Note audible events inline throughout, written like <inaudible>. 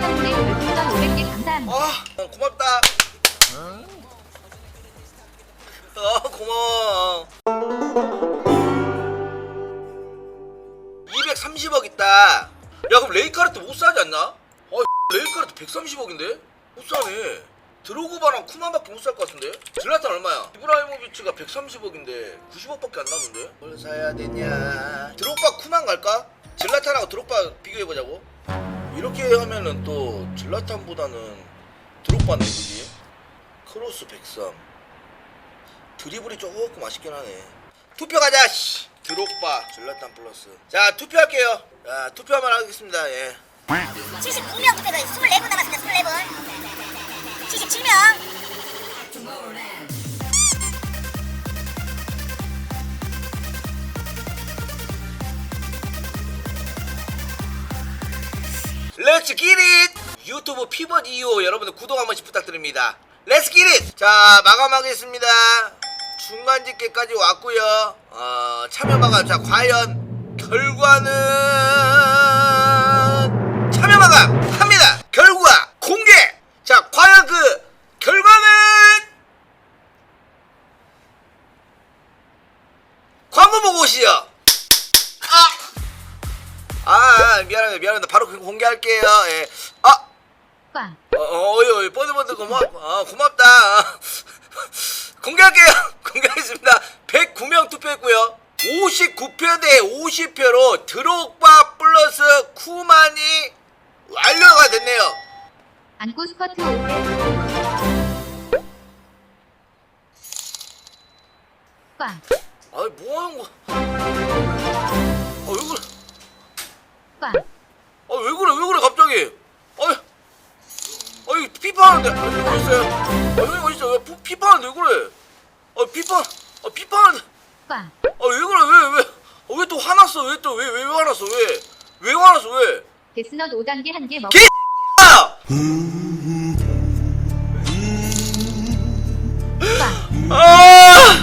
형님 별풍선 500개 감사합니다. 아 어, 고맙다 아 고마워 230억 있다 야 그럼 레이카르트 못 사지 않나? 어 <laughs> 레이카르트 130억인데? 못 사네 드로그바랑 쿠만밖에 못 살 것 같은데? 질라탄 얼마야? 이브라이모비치가 130억인데 90억밖에 안 남은데? 뭘 사야 되냐 드록바 쿠만 갈까? 질라탄하고 드록바 비교해보자고 이렇게 하면은 또 질라탄보다는 드록바네 그지? 크로스 103 드리블이 조금 아쉽긴 하네 투표 가자 씨 드록바 질라탄 플러스 자 투표할게요 자 투표 한번 하겠습니다 예 79명 투표해서 24분 남았습니다. 24분. 77명. 렛츠 기릿 유튜브 피벗 이후 여러분들 구독 한 번씩 부탁드립니다. 렛츠 기릿 자 마감하겠습니다. 중간 집계까지 왔고요. 어, 참여 마감 자 과연 결과는? 참여 마감 합니다. 결과 공개! 자 과연 그 결과는? 광고 보고 오시죠 아, 미안합니다, 미안합니다. 바로 그 공개할게요. 예. 아, 꽝. 어, 어, 어이, 어이, 뻔뻔뻔 고맙, 어, 고맙다. <laughs> 공개할게요. <laughs> 공개하겠습니다. 109명 투표했고요. 59표 대 50표로 드록바 플러스 쿠만이 완료가 됐네요. 안고 스커트 5회. 꽝. 아이, 뭐 하는 거야? 아, 왜 꽝. 아, 왜 그래? 왜 그래, 갑자기? 아이, 아이, 피파 하는데. 아, 형님 어딨어요? 아, 형님? 왜 피- 피파 하는데 왜 그래? 아, 피파, 아, 피파 하는데. 꽝. 아왜 그래 왜 왜? 아, 왜 또 화났어 왜또왜왜 화났어 왜? 왜 화났어 왜? 데스넛 5단계 한 개 먹. 개. 아!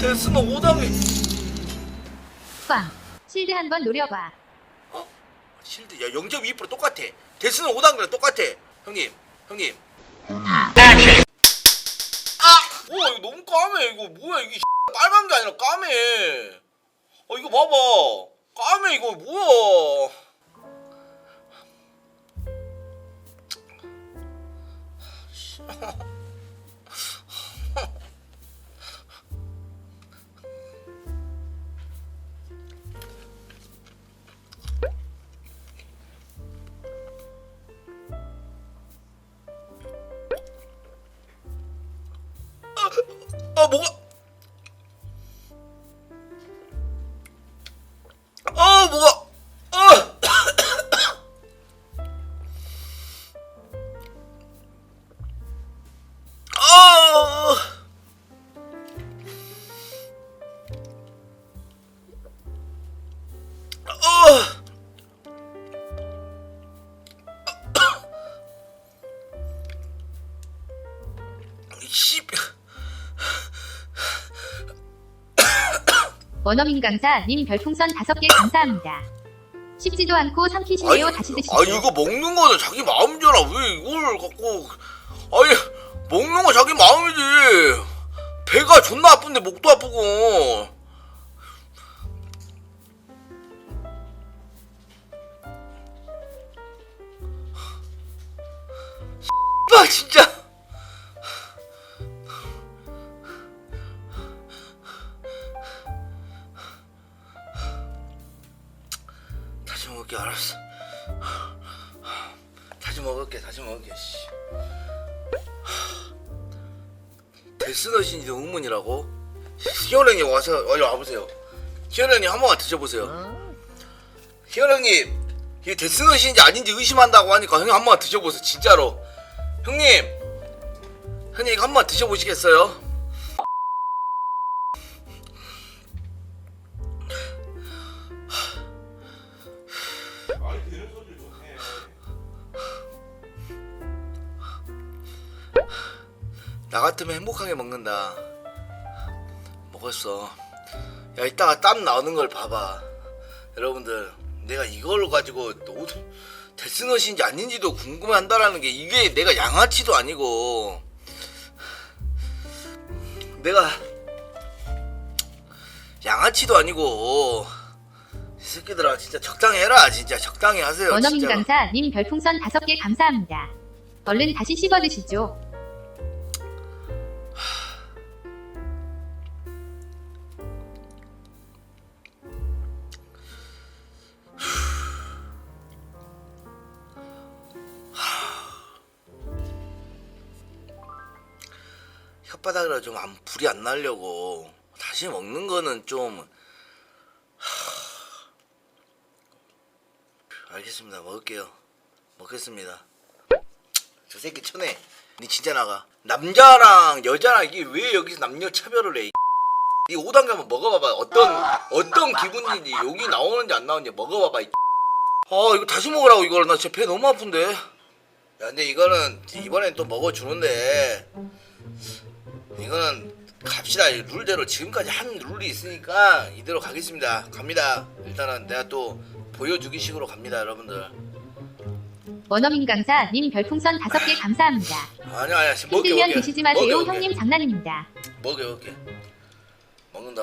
데스노 5단계 꽝. 실드 한 번 노려봐. 어? 실드 야 0.2% 똑같아. 데스노 5단계랑 똑같아. 형님 형님. 아! 오 이거 너무 까매 이거. 뭐야 이게 빨간 게 아니라 까매. 어 이거 봐봐. 까매 이거. 뭐야 아 뭐가 원어민 강사 님 별풍선 5개 감사합니다. 씹지도 않고 삼키시네요. 다시 드시죠. 아니 이거 먹는 거는 자기 마음이잖아. 왜 이걸 갖고? 아니 먹는 거 자기 마음이지. 배가 존나 아픈데 목도 아프고. 빠 진짜. 다시 먹을게 알았어. 다시 먹을게 다시 먹을게 씨. 데스너신지 의문이라고? 희열 형님 와서 어디 와보세요. 희열 형님 한 번만 드셔보세요. 희열 형님 이게 데스너신지 아닌지 의심한다고 하니까 형님 한 번만 드셔보세요 진짜로. 형님 형님 이거 한 번만 드셔보시겠어요? 나 같으면 행복하게 먹는다. 먹었어. 야 이따가 땀 나오는 걸 봐봐. 여러분들 내가 이걸 가지고 또 데스넛인지 아닌지도 궁금해한다라는 게 이게 내가 양아치도 아니고 내가 양아치도 아니고 이 새끼들아 진짜 적당히 해라 진짜 적당히 하세요 원어민 진짜 강사 님 별풍선 5개 감사합니다. 얼른 다시 씹어 드시죠. 혓바닥이라 좀 안, 불이 안 나려고 다시 먹는 거는 좀 하... 알겠습니다. 먹을게요. 먹겠습니다. 저 새끼 천해 니 진짜 나가. 남자랑 여자랑 이게 왜 여기서 남녀 차별을 해? 이 5단계 한번 먹어봐봐. 어떤 어떤 기분인지 여기 나오는지 안 나오는지 먹어봐봐 이 아 이거 다시 먹으라고 이걸 나 진짜 배 너무 아픈데. 야 근데 이거는 이번엔 또 먹어주는데 이거는 갑시다 이 룰대로 지금까지 한 룰이 있으니까 이대로 가겠습니다 갑니다 일단은 내가 또 보여주기 식으로 갑니다 여러분들 원어민 강사 님 별풍선 5개 감사합니다. <laughs> 아니야 아니야 지금 먹게 힘들면 먹게 드시지 마세요. 먹게, 먹게. 형님 장난입니다. 먹게 먹게 먹는다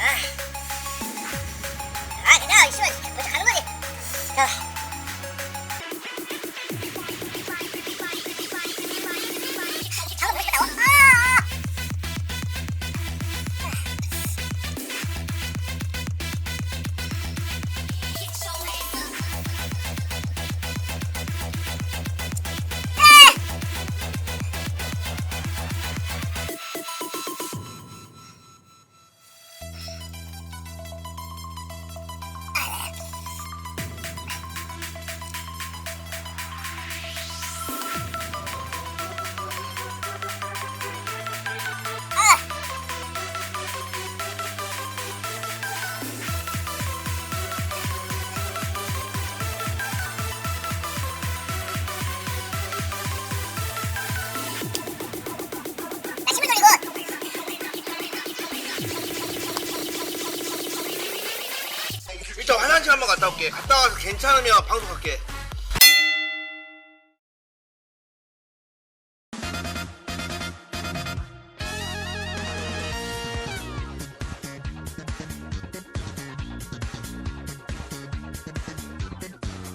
아, 아, 그냥, 이 씨발, 먼저 가는 거 갔다 올게. 갔다 와서 괜찮으면 방송할게.